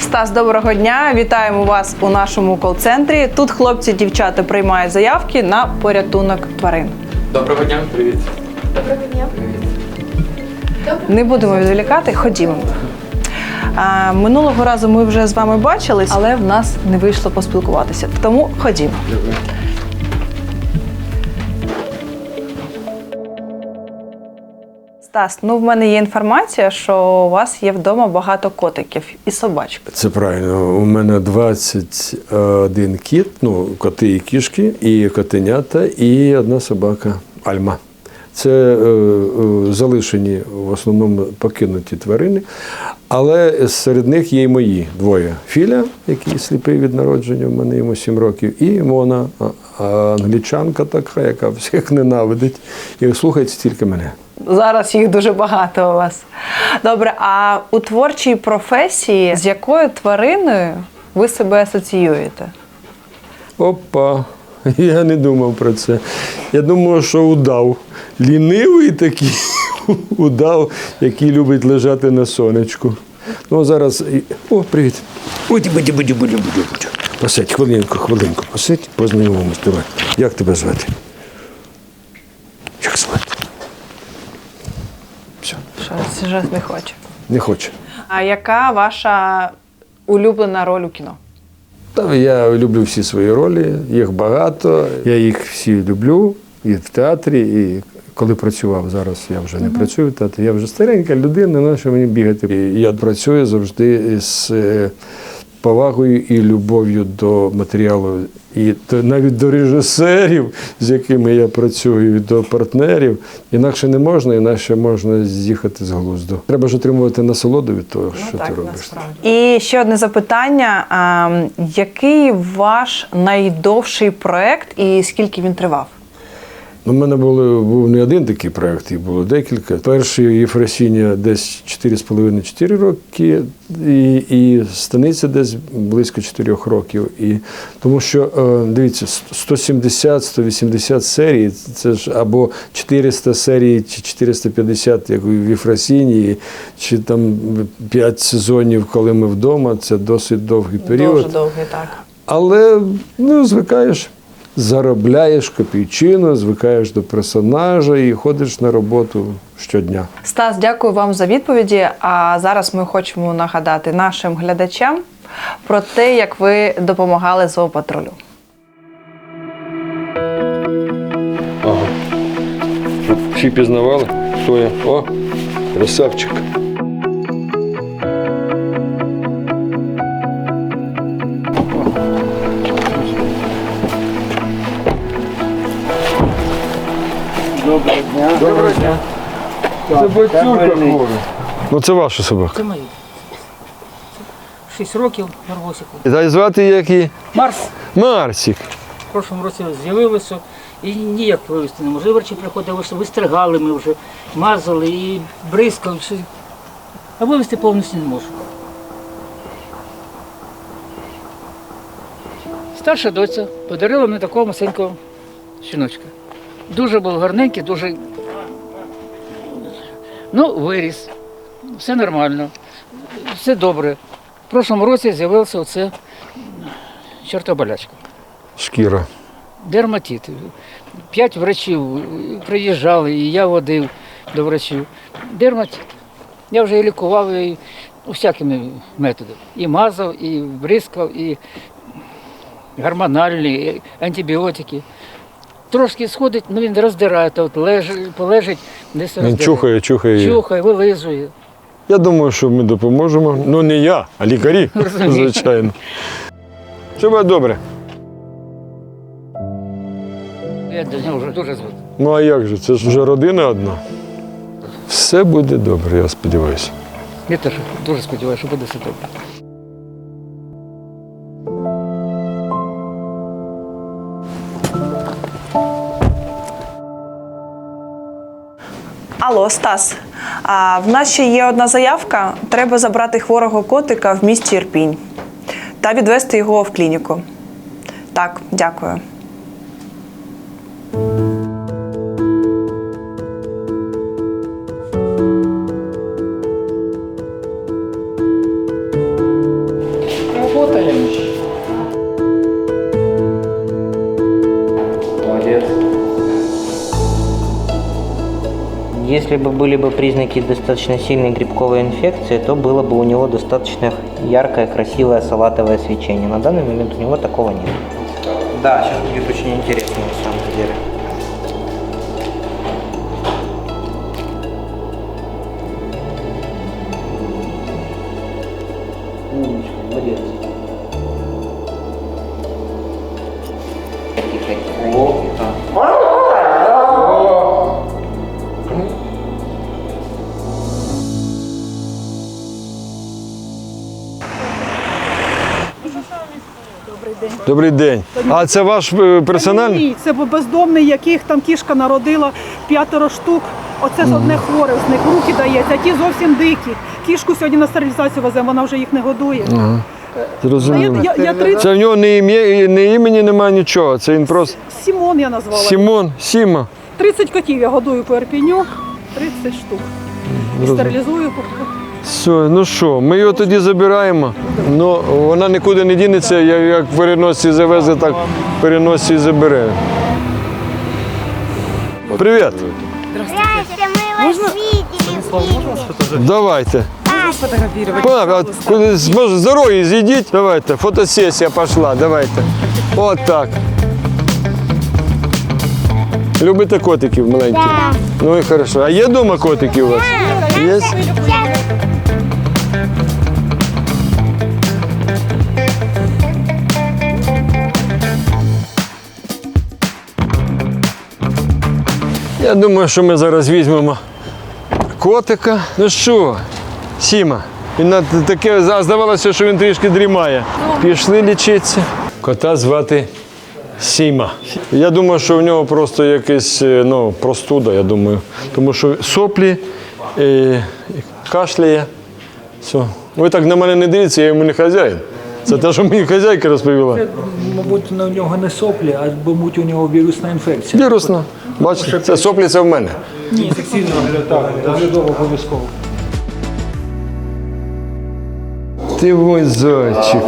Стас, доброго дня! Вітаємо вас у нашому кол-центрі. Тут хлопці, дівчата приймають заявки на порятунок тварин. Доброго дня, привіт. Доброго дня. Не будемо відволікати, ходімо. А, минулого разу ми вже з вами бачились, але в нас не вийшло поспілкуватися. Тому ходімо. Стас, ну в мене є інформація, що у вас є вдома багато котиків і собачок. Це правильно. У мене 21 кіт, ну, коти і кішки, і котенята, і одна собака Альма. Це е, е, залишені в основному покинуті тварини, але серед них є й мої двоє. Філя, який сліпий від народження, в мене йому 7 років, і Мона, англічанка така, яка всіх ненавидить і слухається тільки мене. Зараз їх дуже багато у вас. Добре, а у творчій професії з якою твариною ви себе асоціюєте? Опа, я не думав про це. Я думав, що удав. Лінивий такий удав, який любить лежати на сонечку. Ну, зараз. О, привіт. Буді, буді, буді, буді, буді, буді. Посидь, хвилинку, хвилинку. Посидь, познайомимось. Давай. Як тебе звати? Як звати? Вже не хоче. не хоче. А яка ваша улюблена роль у кіно? Та я люблю всі свої ролі, їх багато. Я їх всі люблю і в театрі, і коли працював зараз, я вже не працюю в театрі. Я вже старенька людина, на що мені бігати. І я працюю завжди з е, повагою і любов'ю до матеріалу, і навіть до режисерів, з якими я працюю, і до партнерів. Інакше не можна, інакше можна з'їхати з глузду. Треба ж отримувати насолоду від того, що ти робиш. І ще одне запитання: а, який ваш найдовший проект і скільки він тривав? У мене були, був не один такий проєкт, їх було декілька. Перший Єфросіння десь 4,5-4 роки, і, і станиця десь близько 4 років. І, тому що, е, дивіться, 170-180 серій, це ж або 400 серій, чи 450, як у Єфросінії, чи там 5 сезонів, коли ми вдома, це досить довгий період. Дуже довгий, так. Але ну, звикаєш, заробляєш копійчину, звикаєш до персонажа і ходиш на роботу щодня. Стас, дякую вам за відповіді. А зараз ми хочемо нагадати нашим глядачам про те, як ви допомагали зоопатрулю. Ага. Всі пізнавали, хто я? О, красавчик. Доброго дня. Доброго дня. Це хворий. Ну це ваша собака. Це мої. Шість років Барбосику. Та й звати як її? Марс Марсик. в прошлому році з'явилося і ніяк вивезти не може. Вирчі приходили, що вистригали ми вже, мазали і бризкали. Що... А вивезти повністю не можу. Старша доця подарила мені такого масенького щіночка. Дуже був гарненький, дуже. Ну, виріс. Все нормально, все добре. В прошлому році з'явилася оце чортоболячка. Шкіра. Дерматит. П'ять врачів приїжджали, і я водив до врачів. Дерматит. Я вже і лікував і усякими методами. І мазав, і бризкав, і гормональні, і антибіотики. Трошки сходить, ну він роздирає, то от леж, полежить, десь Він роздирає. чухає, чухає. Чухає, вилизує. Я думаю, що ми допоможемо. Ну не я, а лікарі, Розумію. звичайно. Все буде добре. Я до нього вже дуже звик. Ну а як же? Це ж вже родина одна. Все буде добре, я сподіваюся. Я теж дуже сподіваюся, що буде все добре. Алло, Стас. А в нас ще є одна заявка. Треба забрати хворого котика в місті Ірпінь та відвести його в клініку. Так, дякую. Если бы были бы признаки достаточно сильной грибковой инфекции, то было бы у него достаточно яркое, красивое салатовое свечение. На данный момент у него такого нет. Да, сейчас будет очень интересно на самом деле. Добрий день. А це ваш е, персональний? Ні, це бездомний, яких там кішка народила п'ятеро штук. Оце ж одне хворе з них руки дається, а ті зовсім дикі. Кішку сьогодні на стерилізацію веземо, вона вже їх не годує. Та Зрозуміло. я, я, я 30, Це в нього не ім'я, не імені немає нічого. Це він просто Сімон я назвала. Сімон, Сіма. 30 котів я годую по Ерпіню, 30 штук. І стерилізую. Все, ну що, ми його тоді забираємо. Ну, вона нікуди не дінеться, я як в переносці завезли, так в переносці і заберемо. Привіт. Здрасте, мы вас видели. Давайте. От куди з дороги зійдіть. Давайте, фотосесія пішла, давайте. От так. Любите котиків маленьких? Да. Ну і хорошо. А є вдома котики у вас? Є? Я думаю, що ми зараз візьмемо котика. Ну що, Сіма, він таке здавалося, що він трішки дрімає. Пішли лічитися. Кота звати Сіма. Я думаю, що в нього просто якась е, ну, простуда, я думаю. Тому що соплі, е, кашляє. Все. Ви так на мене не дивіться, я йому не хазяїн. Це те, що мені хазяйка розповіла. Мабуть, на нього не соплі, а мабуть, у нього вірусна інфекція. Вірусна. Бачите, це соплі це в мене. Ні, інфекційно так, доглядово обов'язково. Ти мой зайчик.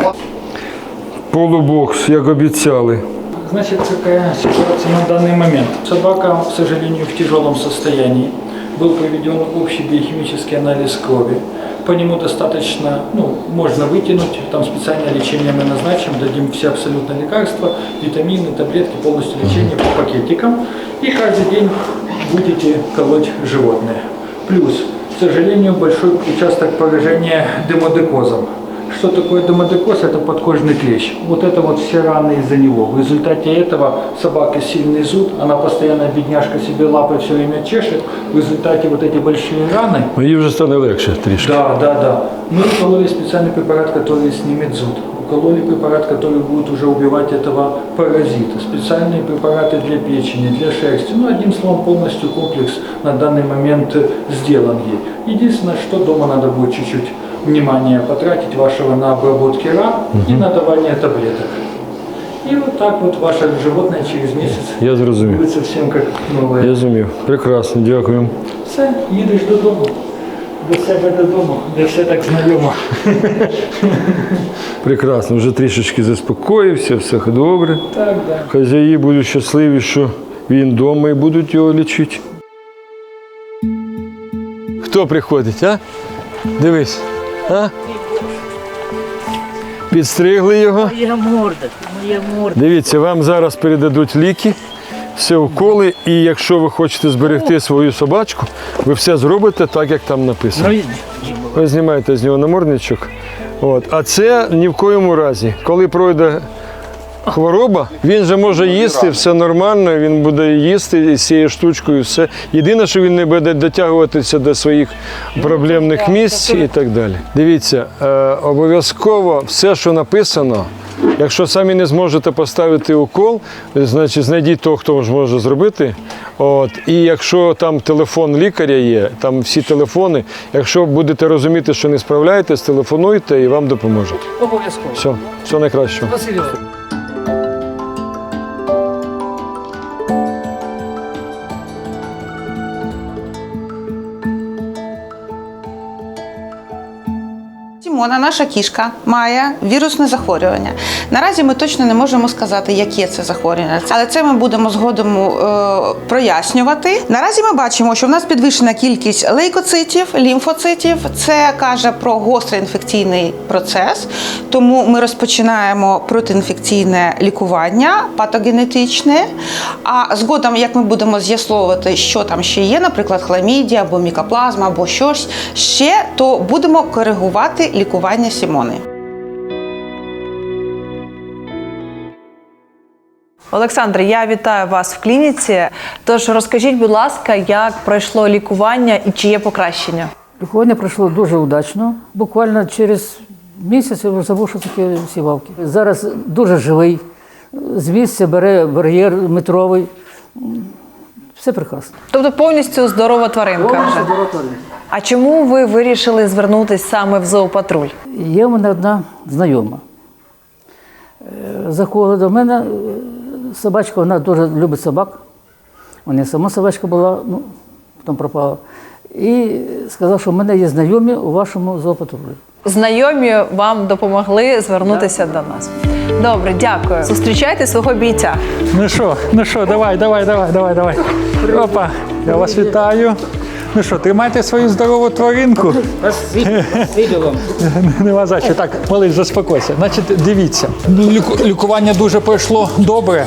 Полубокс, як обіцяли. Значит, какая ситуация на данный момент? Собака, к сожалению, в тяжелом состоянии. Был проведен общий биохимический анализ крови По нему достаточно, ну, можно вытянуть, там специальное лечение мы назначим, дадим все абсолютно лекарства, витамины, таблетки, полностью лечение по пакетикам. И каждый день будете колоть животное. Плюс, к сожалению, большой участок поражения демодекозом. Что такое демодекоз? Это подкожный клещ. Вот это вот все раны из-за него. В результате этого собака сильный зуд, она постоянно, бедняжка, себе лапой все время чешет. В результате вот эти большие раны, Їй вже стане легше трішки. да, да, да. Мы укололи специальный препарат, который снимет зуд. Укололи препарат, который будет уже убивать этого паразита. Специальные препараты для печени, для шерсти. Ну, одним словом, полностью комплекс на данный момент э, сделан ей. Единственное, что дома надо будет чуть-чуть внимания потратить вашего на обработки ран и на давание таблеток. И вот так вот ваше животное через месяц Я зрозумів. будет совсем как новое. Я зрозумів. Прекрасно, дякую. Все, їдеш додому. До себе додому, де все так знайомо. Прекрасно, вже трішечки заспокоївся, все добре. Так, так. Хазяї будуть щасливі, що він вдома і будуть його лічити. Хто приходить, а? Дивись. А? Підстригли його. Моя морда, моя морда. Дивіться, вам зараз передадуть ліки, все уколи, і якщо ви хочете зберегти свою собачку, ви все зробите так, як там написано. Ну, Ви знімаєте з нього намордничок. От. А це ні в коєму разі. Коли пройде хвороба, він же може їсти, все нормально, він буде їсти з цією штучкою, все. Єдине, що він не буде дотягуватися до своїх проблемних місць і так далі. Дивіться, е, обов'язково все, що написано. Якщо самі не зможете поставити укол, значить знайдіть того, хто може зробити. От. І якщо там телефон лікаря є, там всі телефони, якщо будете розуміти, що не справляєтесь, телефонуйте і вам допоможуть. обов'язково. Все, все найкращого. Спасибо. Наша кішка, має вірусне захворювання. Наразі ми точно не можемо сказати, яке це захворювання, але це ми будемо згодом е, прояснювати. Наразі ми бачимо, що в нас підвищена кількість лейкоцитів, лімфоцитів. Це каже про гострий інфекційний процес. Тому ми розпочинаємо протиінфекційне лікування, патогенетичне. А згодом, як ми будемо з'ясовувати, що там ще є, наприклад, хламідія або мікоплазма, або щось ще, то будемо коригувати лікування Сімони. Олександр, я вітаю вас в клініці. Тож розкажіть, будь ласка, як пройшло лікування і чи є покращення? Лікування пройшло дуже удачно. Буквально через місяць я вже забув, що таке сівалки. Зараз дуже живий. З місця бере бар'єр метровий. Все прекрасно. Тобто повністю здорова тваринка вже. А чому ви вирішили звернутися саме в зоопатруль? Є в мене одна знайома. Е, Заходила до мене е, собачка, вона дуже любить собак. У неї сама собачка була, ну, потім пропала. І сказав, що в мене є знайомі у вашому зоопатрулі. Знайомі вам допомогли звернутися до нас. Добре, дякую. Зустрічайте свого бійця. Ну що, ну що, давай, давай, давай, давай, давай. Опа, я вас вітаю. Ну що, тримайте свою здорову тваринку. вам. Нема за що. Так, малиш, заспокойся. Значить, дивіться, ліку- лікування дуже пройшло добре.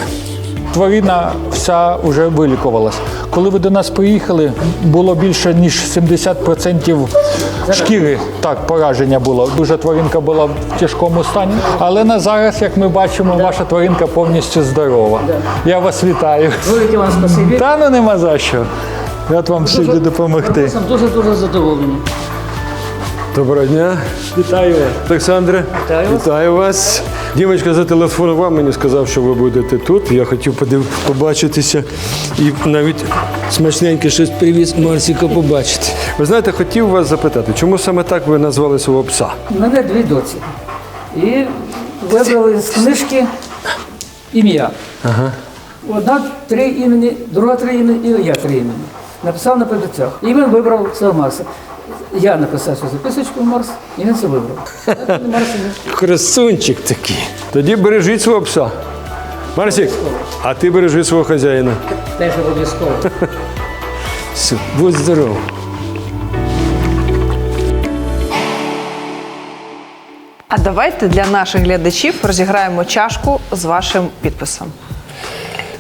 Тварина вся вже вилікувалась. Коли ви до нас приїхали, було більше ніж 70% шкіри. Так, пораження було. Дуже тваринка була в тяжкому стані. Але на зараз, як ми бачимо, ваша тваринка повністю здорова. Я вас вітаю. Велике вам спасибі. Та ну нема за що. Рад вам всюди допомогти. Дуже дуже задоволені. Доброго дня. Вітаю вас. Олександре, Вітаю вас. вітаю вас. Дімочка зателефонував мені, сказав, що ви будете тут. Я хотів подив... побачитися і навіть смачненьке щось привіз Марсіка побачити. Ви знаєте, хотів вас запитати, чому саме так ви назвали свого пса? У мене дві доці. І вибрали з книжки ім'я. Ага. Одна три імені, друга три імені і я три імені. Написав на папірцях. І він вибрав цього Марса. Я написав цю записочку Марс, і він це вибрав. Красунчик такий. Тоді бережіть свого пса. Марсік, а ти бережи свого хазяїна. Теж обов'язково. Все, будь здоров. А давайте для наших глядачів розіграємо чашку з вашим підписом.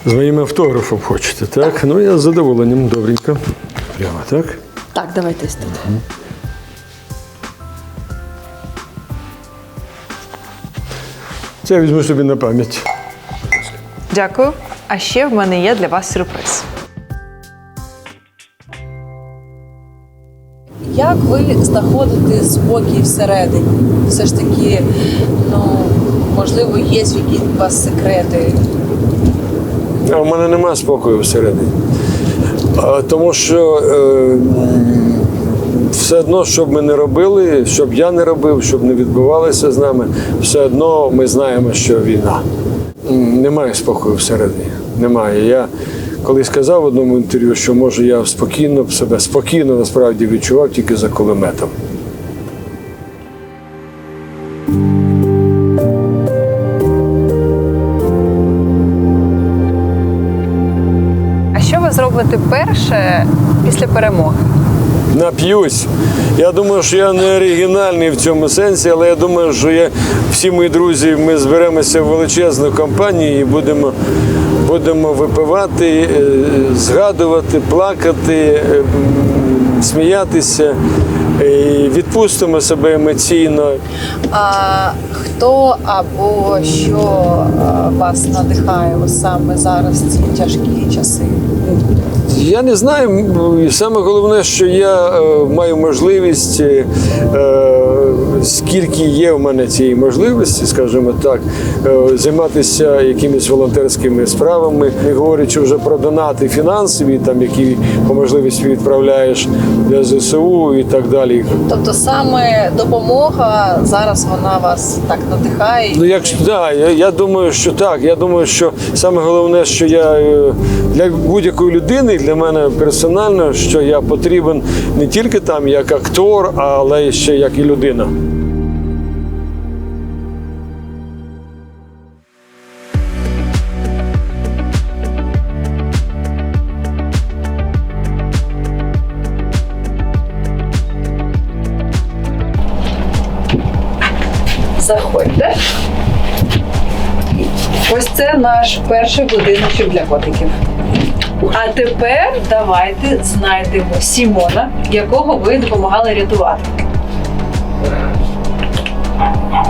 З моїм автографом хочете, так? Ну, я з задоволенням, добренько. Прямо так. Так, давайте тут. Це я візьму собі на пам'ять. Дякую. А ще в мене є для вас сюрприз. Як ви знаходите спокій всередині? Все ж таки, ну можливо, є якісь у вас секрети. В мене нема спокою всередині. Тому що е, все одно, що б ми не робили, щоб я не робив, щоб не відбувалося з нами, все одно ми знаємо, що війна. Немає спокою всередині. Немає. Я колись сказав в одному інтерв'ю, що може я спокійно себе спокійно насправді відчував тільки за кулеметом. Зробите після перемоги? Нап'юсь. Я думаю, що я не оригінальний в цьому сенсі, але я думаю, що я, всі мої друзі, ми зберемося в величезну компанію і будемо, будемо випивати, е, згадувати, плакати, е, сміятися. І відпустимо себе емоційно. А хто або що вас надихає саме зараз в ці тяжкі часи? Я не знаю. Саме головне, що я е, маю можливість, е, е, скільки є в мене цієї можливості, скажімо так, е, займатися якимись волонтерськими справами, не говорячи вже про донати фінансові, там які по можливості відправляєш для ЗСУ і так далі. Тобто саме допомога зараз вона вас так надихає. Ну, якщо да, я, я думаю, що так. Я думаю, що саме головне, що я е, для будь-якої людини, для мене персонально, що я потрібен не тільки там як актор, але ще як і людина. Це наш перший будиночок для котиків. А тепер давайте знайдемо Сімона, якого ви допомагали рятувати.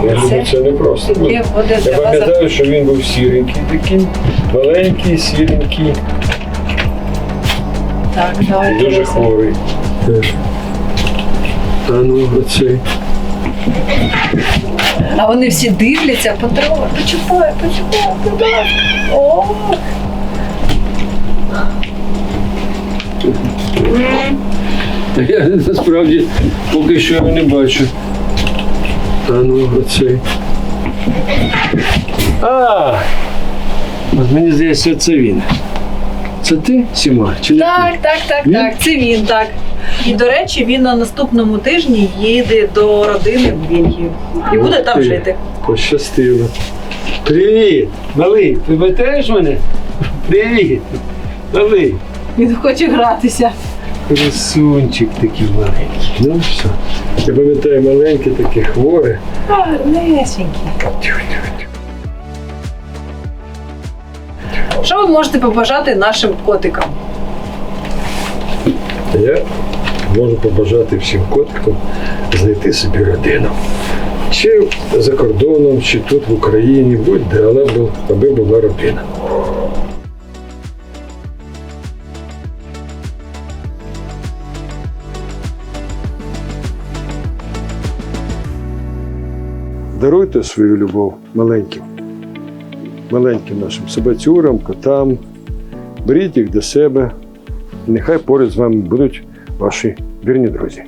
Я думаю, це не просто. Буде Я для вас пам'ятаю, що він був сіренький такий, маленький, сіренький, так, давайте. дуже хворий. Теж. А ну, оцей. А вони всі дивляться, потрогай, почупай, почупай, будь ласка. О, я насправді поки що його не бачу. А ну, оцей. А! От мені здається, це він. Це ти, Сіма? Чи не Так, ти? так, так, Він? так. Це він, так. І до речі, він на наступному тижні їде до родини в Бельгію. І буде там Ти. жити. Пощастило. Привіт! Малий, ти пам'ятаєш мене? Привіт! Малий. Він хоче гратися. Красунчик такий маленький. Ну все. Я пам'ятаю, маленьке таке хворе. Гарнесенький. Що ви можете побажати нашим котикам? Я можу побажати всім котикам знайти собі родину. Чи за кордоном, чи тут в Україні, будь-де, але аби була родина. Даруйте свою любов маленьким, маленьким нашим собацюрам, котам. Беріть їх до себе. Нехай поряд з вами будуть ваші вірні друзі.